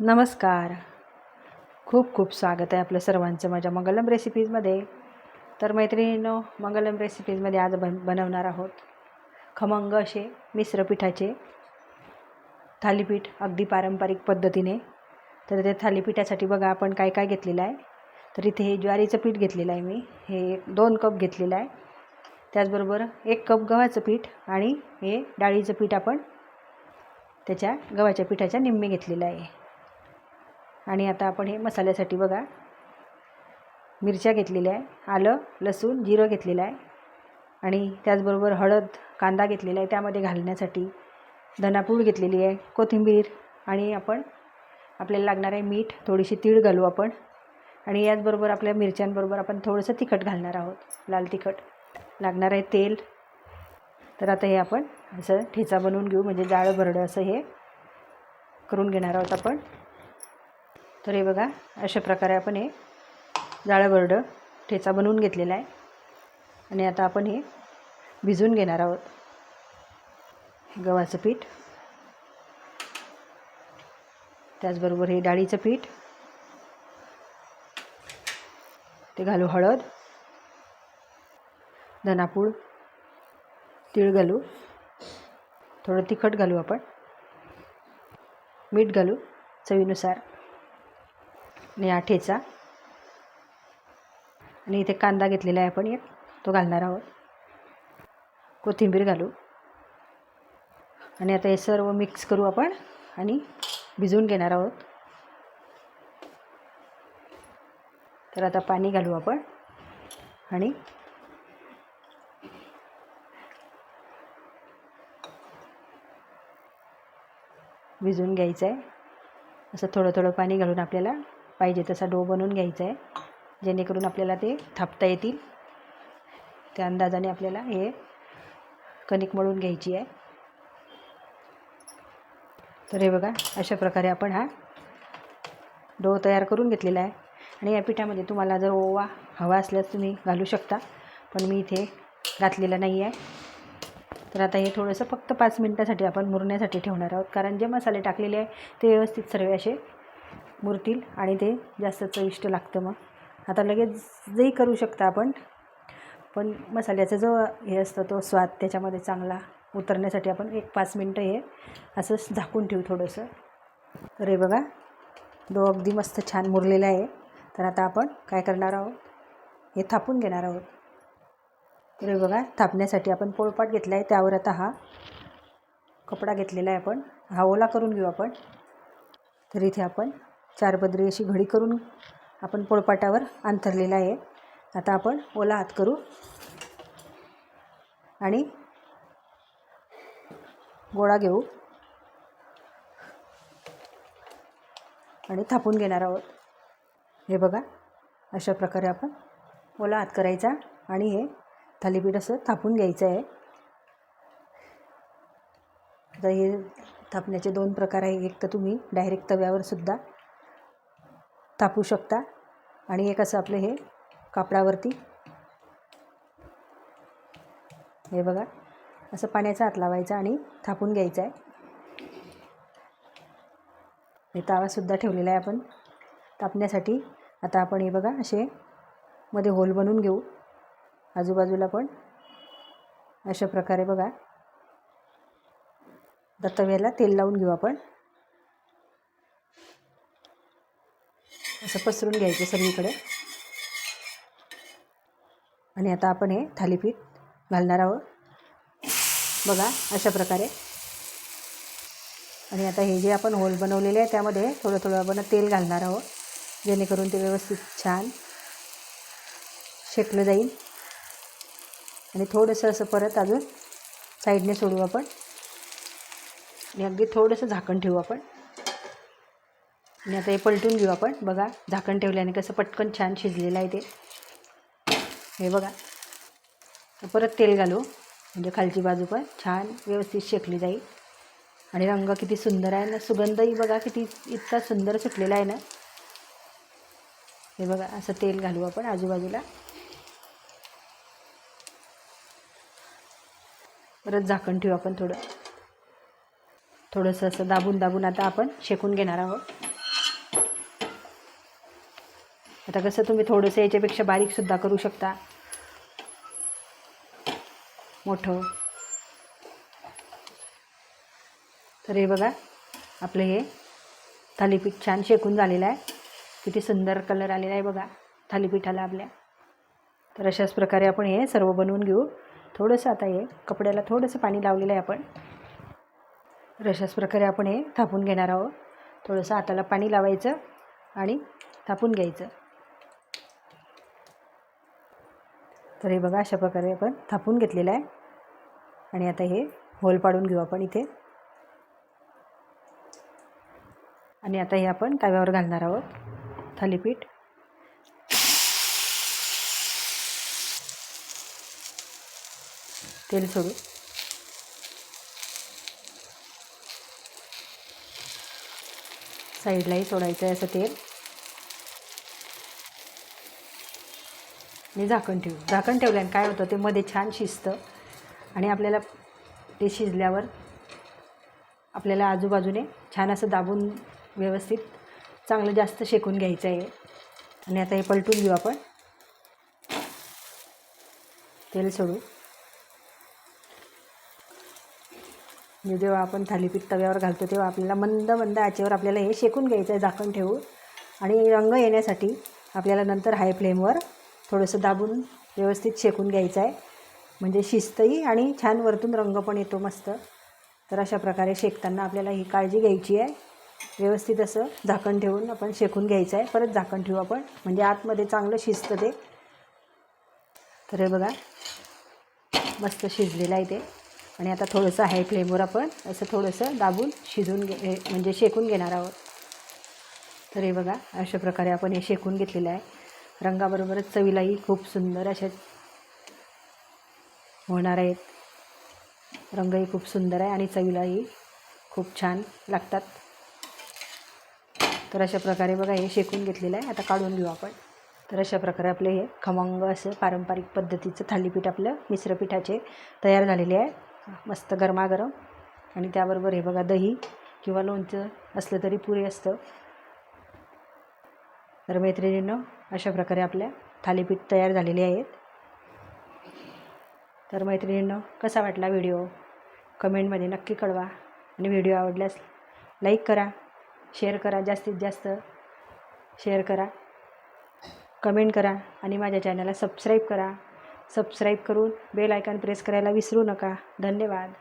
नमस्कार. खूप खूप स्वागत आहे आपलं सर्वांचं माझ्या मंगलम रेसिपीजमध्ये तर मैत्रिणींनो मंगलम रेसिपीजमध्ये आज बन बनवणार आहोत खमंग असे मिश्र पिठाचे. थालीपीठ अगदी पारंपरिक पद्धतीने. तर त्या थालीपीठासाठी बघा आपण काय काय घेतलेलं आहे. तर इथे हे ज्वारीचं पीठ घेतलेलं आहे मी. हे एक दोन कप घेतलेलं आहे. त्याचबरोबर एक कप गव्हाचं पीठ आणि हे डाळीचं पीठ आपण त्याच्या गव्हाच्या पिठाच्या निम्मे घेतलेलं आहे. आणि आता आपण हे मसाल्यासाठी बघा. मिरच्या घेतलेल्या आहे आलं लसूण जिरं घेतलेलं आहे. आणि त्याचबरोबर हळद कांदा घेतलेला आहे त्यामध्ये घालण्यासाठी धनापूड घेतलेली आहे कोथिंबीर आणि आपण आपल्याला लागणार आहे मीठ थोडीशी तीळ घालू आपण. आणि याचबरोबर आपल्या मिरच्यांबरोबर आपण थोडंसं तिखट घालणार आहोत लाल तिखट. लागणार आहे तेल. तर आता हे आपण असं ठेचा बनवून घेऊ म्हणजे जाळं भरडं असं हे करून घेणार आहोत आपण. तर हे बघा अशा प्रकारे आपण हे जाळं ठेचा बनवून घेतलेला आहे. आणि आता आपण हे भिजवून घेणार आहोत. गव्हाचं पीठ. त्याचबरोबर हे डाळीचं पीठ. ते घालू हळद. धनापूड. तीळ घालू. थोडं तिखट घालू आपण. मीठ घालू चवीनुसार. आणि हा ठेचा आणि इथे कांदा घेतलेला आहे आपण एक. तो घालणार आहोत. कोथिंबीर घालू. आणि आता हे सर्व मिक्स करू आपण आणि भिजवून घेणार आहोत. तर आता पाणी घालू आपण. आणि भिजवून घ्यायचं आहे. असं थोडं थोडं पाणी घालून आपल्याला पाहिजे तसा डो बनवून घ्यायचा आहे. जेणेकरून आपल्याला ते थापता येतील. त्या अंदाजाने आपल्याला हे कणिक मळून घ्यायची आहे. तर हे बघा अशा प्रकारे आपण हा डो तयार करून घेतलेला आहे. आणि या पिठामध्ये तुम्हाला जर ओवा हवा असल्यास तुम्ही घालू शकता पण मी इथे घातलेला नाही आहे. तर आता हे थोडंसं फक्त पाच मिनटासाठी आपण मुरण्यासाठी ठेवणार आहोत कारण जे मसाले टाकलेले आहे ते व्यवस्थित सर्व असे मुरतील आणि ते जास्त चविष्ट लागतं मग. आता लगेच जही करू शकता आपण पण मसाल्याचा जो हे असतं तो स्वाद त्याच्यामध्ये चांगला उतरण्यासाठी आपण एक पाच मिनटं हे असंच झाकून ठेवू थोडंसं. तर हे बघा दो अगदी मस्त छान मुरलेला आहे. तर आता आपण काय करणार आहोत? हे थापून घेणार आहोत. तर हे बघा थापण्यासाठी आपण पोळपाट घेतला आहे त्यावर आता हा कपडा घेतलेला आहे आपण. हा ओला करून घेऊ आपण. तर इथे आपण चार पदरी अशी घडी करून आपण पोळपाटावर अंथरलेला आहे. आता आपण ओला हात करू. आणि गोळा घेऊ. आणि थापून घेणार आहोत. हे बघा अशा प्रकारे आपण ओला हात करायचा आणि हे थालीपीठ असं थापून घ्यायचं आहे. आता हे थापण्याचे दोन प्रकार आहे. एक तर तुम्ही डायरेक्ट तव्यावर सुद्धा थापू शकता. आणि एक असं आपलं हे कापडावरती. हे बघा असं पाण्याचा हात लावायचा आणि थापून घ्यायचा आहे. हे तावासुद्धा ठेवलेला आहे आपण. तापण्यासाठी आता आपण हे बघा असे मध्ये होल बनवून घेऊ. आजूबाजूला पण अशा प्रकारे बघा. आता तव्याला तेल लावून घेऊ आपण. असं पसरून घ्यायचं सगळीकडे आणि आता आपण हे थालीपीठ घालणार आहोत. बघा अशा प्रकारे. आणि आता हे जे आपण होल बनवलेले आहे त्यामध्ये थोडं थोडं आपण तेल घालणार आहोत जेणेकरून ते व्यवस्थित छान शेकलं जाईल. आणि थोडंसं असं परत अजून साईडने सोडू आपण. आणि अगदी थोडंसं झाकण ठेवू आपण. आणि आता हे पलटून घेऊ आपण. बघा झाकण ठेवल्याने कसं पटकन छान शिजलेलं आहे ते. हे बघा. परत तेल घालू. म्हणजे खालची बाजू पण छान व्यवस्थित शेकली जाईल. आणि रंग किती सुंदर आहे ना. सुगंधही बघा किती इतका सुंदर सुटलेला आहे ना. हे बघा असं तेल घालू आपण आजूबाजूला. परत झाकण ठेवू आपण थोडं. थोडंसं असं दाबून दाबून आता आपण शेकून घेणार आहोत. आता कसं तुम्ही थोडंसं याच्यापेक्षा बारीकसुद्धा करू शकता. मोठं. तर हे बघा आपलं हे थालीपीठ छान शेकून झालेलं आहे. किती सुंदर कलर आलेला आहे बघा थालीपीठाला आपल्या. तर अशाच प्रकारे आपण हे सर्व बनवून घेऊ. थोडंसं आता हे कपड्याला थोडंसं पाणी लावलेलं आहे आपण. तर अशाच प्रकारे आपण हे थापून घेणार आहोत. थोडंसं हाताला पाणी लावायचं आणि थापून घ्यायचं. तर हे बघा अशा प्रकारे आपण थापून घेतलेलं आहे. आणि आता हे होल पाडून घेऊ आपण इथे. आणि आता हे आपण तव्यावर घालणार आहोत थालीपीठ. तेल सोडू साईडलाही सोडायचं आहे असं तेल. आणि झाकण ठेवू झाकण ठेवल्याने काय होतं ते मध्ये छान शिजतं आणि आपल्याला ते शिजल्यावर आपल्याला आजूबाजूने छान असं दाबून व्यवस्थित चांगलं जास्त शेकून घ्यायचं आहे. आणि आता हे पलटून घेऊ आपण. तेल सोडू. म्हणजे जेव्हा आपण थालीपीठ तव्यावर घालतो तेव्हा आपल्याला मंद मंद आचेवर आपल्याला हे शेकून घ्यायचं आहे झाकण ठेवून. आणि रंग येण्यासाठी आपल्याला नंतर हाय फ्लेमवर थोडंसं दाबून व्यवस्थित शेकून घ्यायचं आहे. म्हणजे शिजतही आणि छान वरतून रंग पण येतो मस्त. तर अशा प्रकारे शेकताना आपल्याला ही काळजी घ्यायची आहे. व्यवस्थित असं झाकण ठेवून आपण शेकून घ्यायचं आहे. परत झाकण ठेवू आपण. म्हणजे आतमध्ये चांगलं शिजतं ते. तर हे बघा. मस्त शिजलेलं आहे ते. आणि आता थोडंसं हाय फ्लेमवर आपण असं थोडंसं दाबून शिजून घे म्हणजे शेकून घेणार आहोत. तर हे बघा अशा प्रकारे आपण हे शेकून घेतलेलं आहे. रंगाबरोबरच चवीलाही खूप सुंदर अशा होणार आहेत. रंगही खूप सुंदर आहे आणि चवीलाही खूप छान लागतात. तर अशा प्रकारे बघा हे शेकून घेतलेलं आहे. आता काढून घेऊ आपण. तर अशा प्रकारे आपले हे खमंग असं पारंपरिक पद्धतीचं थालीपीठ आपलं मिश्रपीठाचे तयार झालेले आहे. मस्त गरमागरम. आणि त्याबरोबर हे बघा दही किंवा लोणचं असलं तरी पुरे असतं. तर मैत्रिणींनो अशा प्रकारे आपल्या थालीपीठ तयार झालेले आहेत. तर मैत्रिणींनो कसा वाटला व्हिडिओ? कमेंटमध्ये नक्की कळवा. आणि व्हिडिओ आवडल्यास लाईक करा शेअर करा जास्तीत जास्त शेअर करा कमेंट करा आणि माझ्या चॅनलला सबस्क्राईब करा. सबस्क्राईब करून बेल आयकॉन प्रेस करायला विसरू नका. धन्यवाद.